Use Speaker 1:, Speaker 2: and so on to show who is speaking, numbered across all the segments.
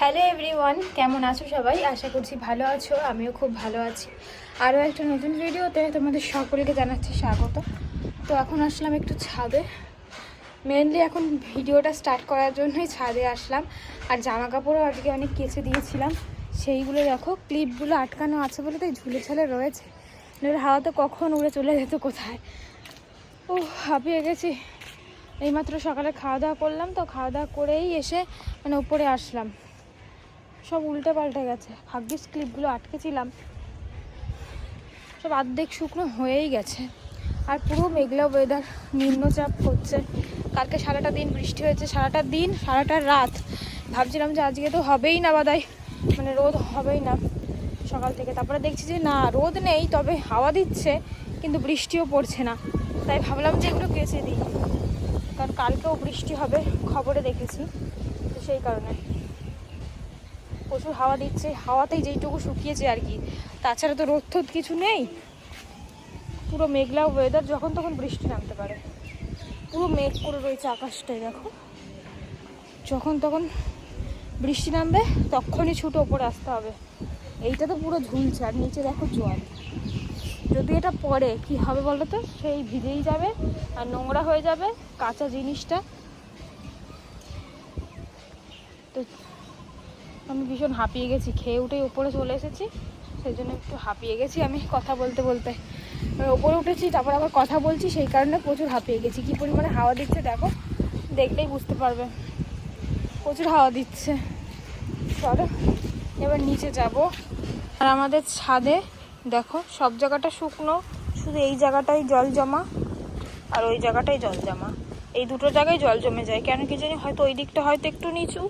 Speaker 1: Hello everyone, কেমন আছো সবাই? আশা করছি ভালো আছো, আমিও খুব ভালো আছি। আরও একটা নতুন ভিডিওতে তোমাদের সকলকে জানাচ্ছি স্বাগত। তো এখন আসলাম একটু ছাদে। মেনলি এখন ভিডিওটা স্টার্ট করার জন্যই ছাদে আসলাম। আর জামা কাপড়ও আজকে অনেক কেচে দিয়েছিলাম। সেইগুলো দেখো, ক্লিপগুলো আটকানো আছে বলে তাই ঝুলে ঝালে রয়েছে। নইলে হাওয়াতে কখন উড়ে চলে যেত কোথায়? ও হাঁপিয়ে গেছি। এইমাত্র সকালে খাওয়া দাওয়া করলাম তো, খাওয়া দাওয়া করেই এসে মানে উপরে আসলাম। সব উল্টে পাল্টে গেছে। ভাগ্যিস ক্লিপগুলো আটকেছিলাম। সব অর্ধেক শুকনো হয়েই গেছে। আর পুরো মেঘলা ওয়েদার নিম্নচাপ হচ্ছে। কালকে সারাটা দিন বৃষ্টি হয়েছে, সারাটা দিন, সারাটা রাত। ভাবছিলাম যে আজকে তো হবেই না বাদাই। মানে রোদ হবেই না সকাল থেকে। তারপরে দেখছি যে না, রোদ নেই, তবে হাওয়া দিচ্ছে, কিন্তু বৃষ্টিও পড়ছে না। তাই ভাবলাম যে এগুলো কেচে দিই। কারণ কালকেও বৃষ্টি হবে, খবরে দেখেছি। তো সেই কারণে। প্রচুর হাওয়া দিচ্ছে, হাওয়াতেই যেইটুকু শুকিয়েছে আর কি। তাছাড়া তো রোদ টোদ কিছু নেই। পুরো মেঘলা ওয়েদার যখন তখন বৃষ্টি নামতে পারে। পুরো মেঘ করে রয়েছে আকাশটায় দেখো। যখন তখন বৃষ্টি নামবে, তখনই ছুটে ওপরে আসতে হবে। এইটা তো পুরো ঝুলছে, আর নিচে দেখো জল। যদি এটা পড়ে, কি হবে বলো তো? সেই ভিজেই যাবে, আর নোংরা হয়ে যাবে, কাঁচা জিনিসটা। তো আমি ভীষণ হাঁপিয়ে গেছি, খেয়ে উঠেই উপরে চলে এসেছি, সেই জন্য একটু হাঁপিয়ে গেছি আমি কথা বলতে বলতে। ওপরে উঠেছি, তারপর আবার কথা বলছি, সেই কারণে প্রচুর হাঁপিয়ে গেছি। কী পরিমাণে হাওয়া দিচ্ছে দেখো, দেখলেই বুঝতে পারবে। প্রচুর হাওয়া দিচ্ছে। চলো, এবার নিচে যাব। আর আমাদের ছাদে, দেখো, সব জায়গাটা শুকনো, শুধু এই জায়গাটাই জল জমা আর ওই জায়গাটাই জল জমা। এই দুটো জায়গায় জল জমে যায়, কেন কি জানি হয়তো ওই দিকটা হয়তো একটু নিচু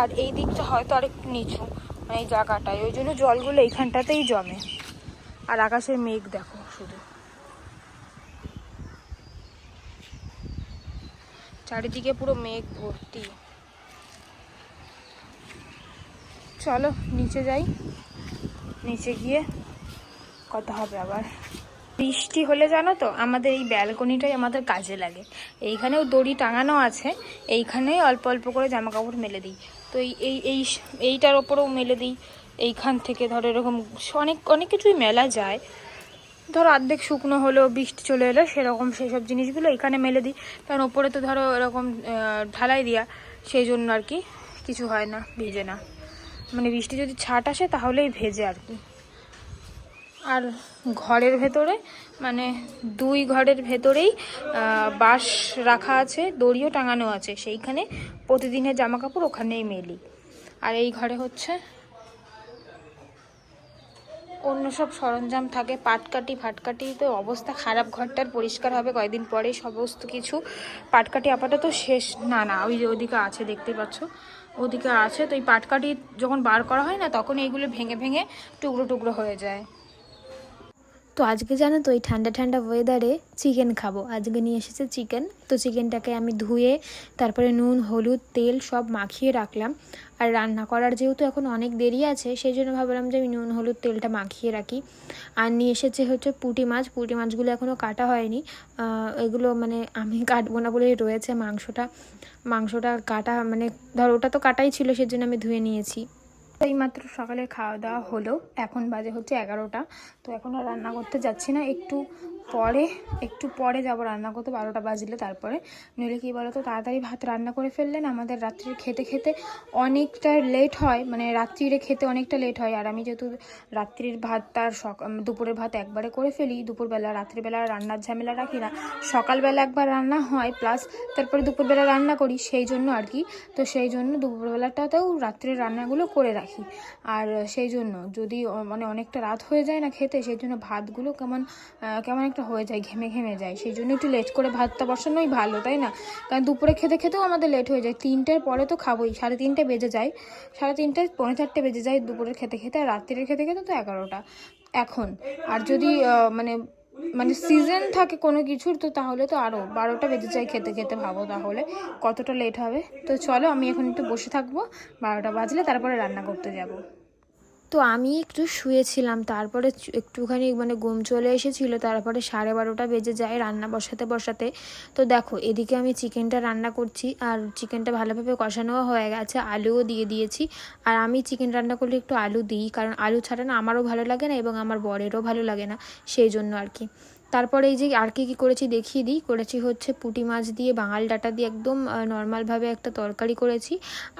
Speaker 1: আর এই দিকটা হয়তো আর একটু নিচু মানে এই জায়গাটায়। ওই জন্য জলগুলো এইখানটাতেই জমে। আর আকাশের মেঘ দেখো শুধু। চারিদিকে পুরো মেঘ ভর্তি। চলো, নিচে যাই। নিচে গিয়ে কথা হবে আবার। বৃষ্টি হলে জানো তো, আমাদের এই ব্যালকনিটাই আমাদের কাজে লাগে। এইখানেও দড়ি টাঙানো আছে, এইখানেই অল্প অল্প করে জামা কাপড় মেলে দিই। তো এই এই এই এইটার ওপরেও মেলে দিই। এইখান থেকে ধরো এরকম অনেক অনেক কিছুই মেলা যায়। ধরো অর্ধেক শুকনো হলো বৃষ্টি চলে এলো সেরকম সেই সব জিনিসগুলো এখানে মেলে দিই। কারণ ওপরে তো ধরো এরকম ঢালাই দেওয়া সেই জন্য আর কি কিছু হয় না, ভেজে না। মানে বৃষ্টি যদি ছাট আসে তাহলেই ভেজে আর কি। আর ঘরের ভেতরে মানে দুই ঘরের ভেতরেই বাঁশ রাখা আছে, দড়িও টাঙানো আছে। সেইখানে প্রতিদিনের জামা কাপড় ওখানেই মেলি। আর এই ঘরে হচ্ছে অন্য সব সরঞ্জাম থাকে পাটকাটি ফাটকাটি তো অবস্থা খারাপ, ঘরটার পরিষ্কার হবে, কয়েকদিন পরে সমস্ত কিছু পাটকাটি আপাতত শেষ। না না, ওই যে ওদিকে আছে, দেখতে পাচ্ছ? ওদিকে আছে, তো এই পাটকাটি যখন বার করা হয় না, তখন এইগুলো ভেঙে ভেঙে টুকরো টুকরো হয়ে যায়।
Speaker 2: তো আজকে জানো তো এই ঠান্ডা ঠান্ডা ওয়েদারে চিকেন খাব। আজকে নিয়ে এসেছে চিকেন তো চিকেনটাকে আমি ধুয়ে, তারপরে নুন, হলুদ, তেল সব মাখিয়ে রাখলাম। আর রান্না করার যেহেতু এখন অনেক দেরি আছে সেই জন্য ভাবলাম যে আমি নুন, হলুদ, তেলটা মাখিয়ে রাখি। আর নিয়ে এসেছে হচ্ছে পুঁটি মাছ। পুঁটি মাছগুলো এখনও কাটা হয়নি। এগুলো মানে আমি কাটবো না বলেই রয়েছে মাংসটা। মাংসটা কাটা মানে ধর ওটা তো কাটাই ছিল, সেজন্য আমি ধুয়ে নিয়েছি।
Speaker 1: এইমাত্র সকালে খাওয়া দাওয়া হলো। এখন বাজে হচ্ছে এগারোটা। তো এখন আর রান্না করতে যাচ্ছি না। একটু পরে, একটু পরে যাব রান্না করতে, বারোটা বাজলে তারপরে। নইলে কী বলো তো তাড়াতাড়ি ভাত রান্না করে ফেললেন, আমাদের রাত্রির খেতে খেতে অনেকটা লেট হয় মানে রাত্রিরে খেতে অনেকটা লেট হয়। আর আমি যেহেতু রাত্রির ভাত তার সক দুপুরের ভাত একবারে করে ফেলি, দুপুরবেলা, রাত্রিবেলা রান্নার ঝামেলা রাখি না। সকালবেলা একবার রান্না হয় প্লাস তারপরে দুপুরবেলা রান্না করি, সেই জন্য আর কি। তো সেই জন্য দুপুরবেলাটাতেও রাত্রের রান্নাগুলো করে রাখি। আর সেই জন্য যদি মানে অনেকটা রাত হয়ে যায় না খেতে, সেই জন্য ভাতগুলো কেমন কেমন একটা হয়ে যায়, ঘেমে ঘেমে যায়। সেই জন্য একটু লেট করে ভাতটা বসানোই ভালো, তাই না? কারণ দুপুরে খেতে খেতেও আমাদের লেট হয়ে যায়। তিনটের পরে তো খাবোই, সাড়ে তিনটে বেজে যায়। সাড়ে তিনটে, পৌনে চারটে বেজে যায় দুপুরের খেতে খেতে, আর রাত্রির খেতে খেতে তো এগারোটা। এখন, আর যদি মানে মানে সিজন থাকে কোনো কিছুর, তো তাহলে তো আরও বারোটা বেজে যায় খেতে খেতে, ভাবো তাহলে। কতটা লেট হবে? তো চলো, আমি এখন একটু বসে থাকব। বারোটা বাজলে তারপরে রান্না করতে যাব।
Speaker 2: তো আমি একটু শুয়েছিলাম, তারপরে একটুখানি মানে ঘুম চলে এসেছিল, তারপরে সাড়ে বারোটা বেজে যায় রান্না বসাতে বসাতে। তো দেখো, এদিকে আমি চিকেনটা রান্না করছি, আর চিকেনটা ভালোভাবে কষানোও হয়ে গেছে, আলুও দিয়ে দিয়েছি। আর আমি চিকেন রান্না করলে একটু আলু দিই, কারণ আলু ছাড়া না আমারও ভালো লাগে না, এবং আমার বরেরও ভালো লাগে না, সেই জন্য আর কি। তারপরে এই যে আর কি কী করেছি দেখিয়ে দিই, করেছি হচ্ছে পুঁটি মাছ দিয়ে, বাঙাল ডাটা দিয়ে একদম নর্মালভাবে একটা তরকারি করেছি,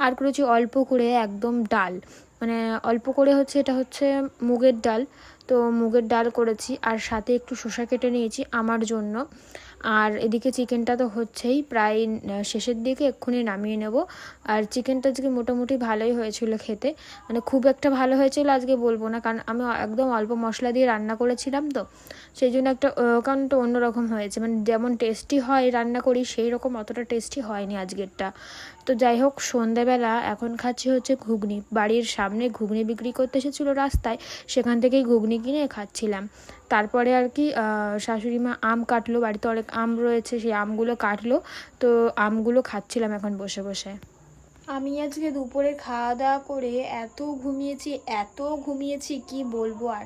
Speaker 2: আর করেছি অল্প করে একদম ডাল। মানে অল্প করে হচ্ছে, এটা হচ্ছে মুগের ডাল। তো মুগের ডাল করেছি, আর সাথে একটু শসা কেটে নিয়েছি আমার জন্য। আর এদিকে চিকেনটা তো হচ্ছেই, প্রায় শেষের দিকে এক্ষুনি নামিয়ে নেব। আর চিকেনটা আজকে মোটামুটি ভালোই হয়েছিল খেতে। মানে খুব একটা ভালো হয়েছিল আজকে বলব না, কারণ আমি একদম অল্প মশলা দিয়ে রান্না করেছিলাম তো। সেই জন্য একটা কারণটা অন্যরকম হয়েছে। মানে যেমন টেস্টি হয় রান্না করি, সেই রকম অতটা টেস্টি হয়নি আজকেরটা। তো যাই হোক, সন্ধেবেলা এখন খাচ্ছি হচ্ছে ঘুগনি। বাড়ির সামনে ঘুগনি বিক্রি করতে এসেছিল রাস্তায়, সেখান থেকেই ঘুগনি কিনে খাচ্ছিলাম। তারপরে আর কি শাশুড়ি মা আম কাটলো, বাড়িতে অনেক আম রয়েছে, সেই আমগুলো কাটলো। তো আমগুলো খাচ্ছিলাম এখন বসে বসে। আমি আজকে দুপুরে খাওয়া দাওয়া করে এত ঘুমিয়েছি এত ঘুমিয়েছি, কি বলব আর?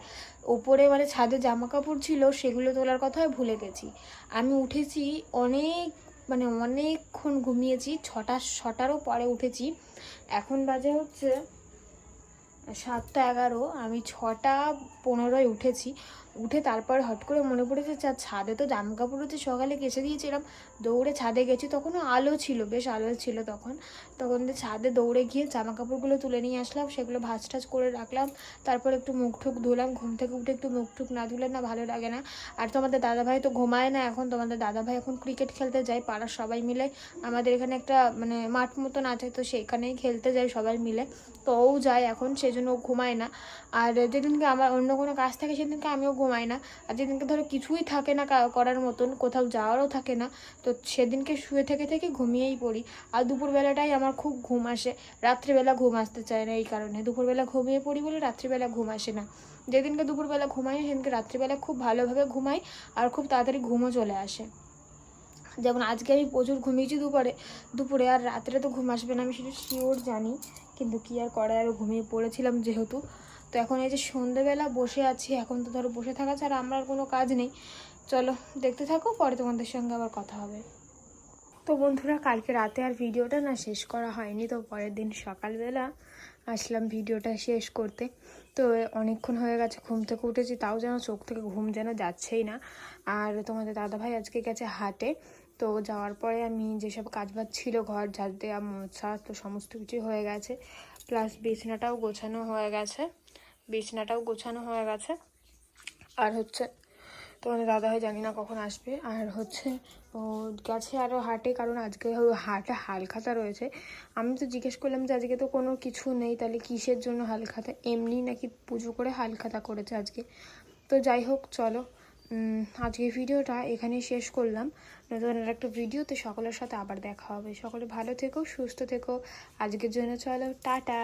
Speaker 2: ওপরে মানে ছাদে জামা কাপড় ছিল, সেগুলো তোলার কথাই ভুলে গেছি। আমি উঠেছি অনেক মানে অনেকক্ষণ ঘুমিয়েছি, ছটা, ছটারও পরে উঠেছি। এখন বাজে হচ্ছে সাতটা এগারো, আমি ছটা পনেরোয় উঠেছি। উঠে তারপর হট করে মনে পড়েছে ছাদে তো জামা কাপড় হচ্ছে, সকালে কেচে দিয়েছিলাম দৌড়ে ছাদে গেছি, তখনও আলো ছিল, বেশ আলো ছিল তখন। তখন ছাদে দৌড়ে গিয়ে জামা কাপড়গুলো তুলে নিয়ে আসলাম, সেগুলো ভাজ টাজ করে রাখলাম, তারপর একটু মুখ ঠুক ধুলাম, ঘুম থেকে উঠে একটু মুখ ঠুক না ধুলে না ভালো লাগে না। আর তোমাদের দাদাভাই তো ঘুমায় না এখন, তোমাদের দাদাভাই এখন ক্রিকেট খেলতে যায়, পাড়ার সবাই মিলে। আমাদের এখানে একটা মানে মাঠ মতন আছে, তো সেখানেই খেলতে যায় সবাই মিলে। তো ও যায় এখন সেই জন্য ও ঘুমায় না। আর যেদিনকে আমার অন্য কোনো কাজ থাকে, সেদিনকে আমিও ঘুমাই না। আর যেদিনকে ধরো কিছুই থাকে না করার মতন, কোথাও যাওয়ারও থাকে না, তো সেদিনকে শুয়ে থেকে থেকে ঘুমিয়েই পড়ি। আর দুপুরবেলাটাই আমার খুব ঘুম আসে। রাত্রিবেলা ঘুম আসতে চায় না এই কারণে। দুপুরবেলা ঘুমিয়ে পড়ি বলে রাত্রিবেলা ঘুম আসে না। যেদিনকে দুপুরবেলা ঘুমাই, সেদিনকে রাত্রিবেলা খুব ভালোভাবে ঘুমাই আর খুব তাড়াতাড়ি ঘুমও চলে আসে। যেমন আজকে আমি প্রচুর ঘুমিয়েছি দুপুরে। দুপুরে আর রাত্রে তো ঘুম আসবে না, আমি সেটা শিওর জানি। কিন্তু কি আর করার আর ঘুমিয়ে পড়েছিলাম যেহেতু। তো এখন এই যে সন্ধেবেলা বসে আছি, এখন তো ধরো বসে থাকা ছাড়া আমার আর কোনো কাজ নেই। চলো, দেখতে থাকো, পরে তোমাদের সঙ্গে আবার কথা হবে।
Speaker 1: তো বন্ধুরা, কালকে রাতে আর ভিডিওটা না শেষ করা হয়নি, তো পরের দিন সকালবেলা আসলাম ভিডিওটা শেষ করতে। তো অনেকক্ষণ হয়ে গেছে, ঘুম থেকে উঠেছি, তাও যেন চোখ থেকে ঘুম যেন যাচ্ছেই না। আর তোমাদের দাদাভাই আজকে গেছে হাটে, তো যাওয়ার পরে আমি যেসব কাজ বাজ ছিল, ঘর, ঝাড় দেওয়া, মোছা, তো সমস্ত কিছুই হয়ে গেছে। প্লাস বিছনাটাও গোছানো হয়ে গেছে। বিছনাটাও গোছানো হয়ে গেছে। আর হচ্ছে তোমাদের দাদা হয় জানি না কখন আসবে। আর হচ্ছে ও গেছে আরও হাটে কারণ আজকে হাটে হালখাতা রয়েছে। আমি তো জিজ্ঞেস করলাম যে আজকে তো কোনো কিছু নেই তাহলে কিসের জন্য হালখাতা এমনি নাকি পুজো করে হালখাতা করেছে আজকে। তো যাই হোক চলো। উম, আজকের ভিডিওটা এখানেই শেষ করলাম। নতুন আর একটা ভিডিওতে সকলের সাথে আবার দেখা হবে। সকলে ভালো থেকো, সুস্থ থেকো। আজকের জন্য চলো, টাটা।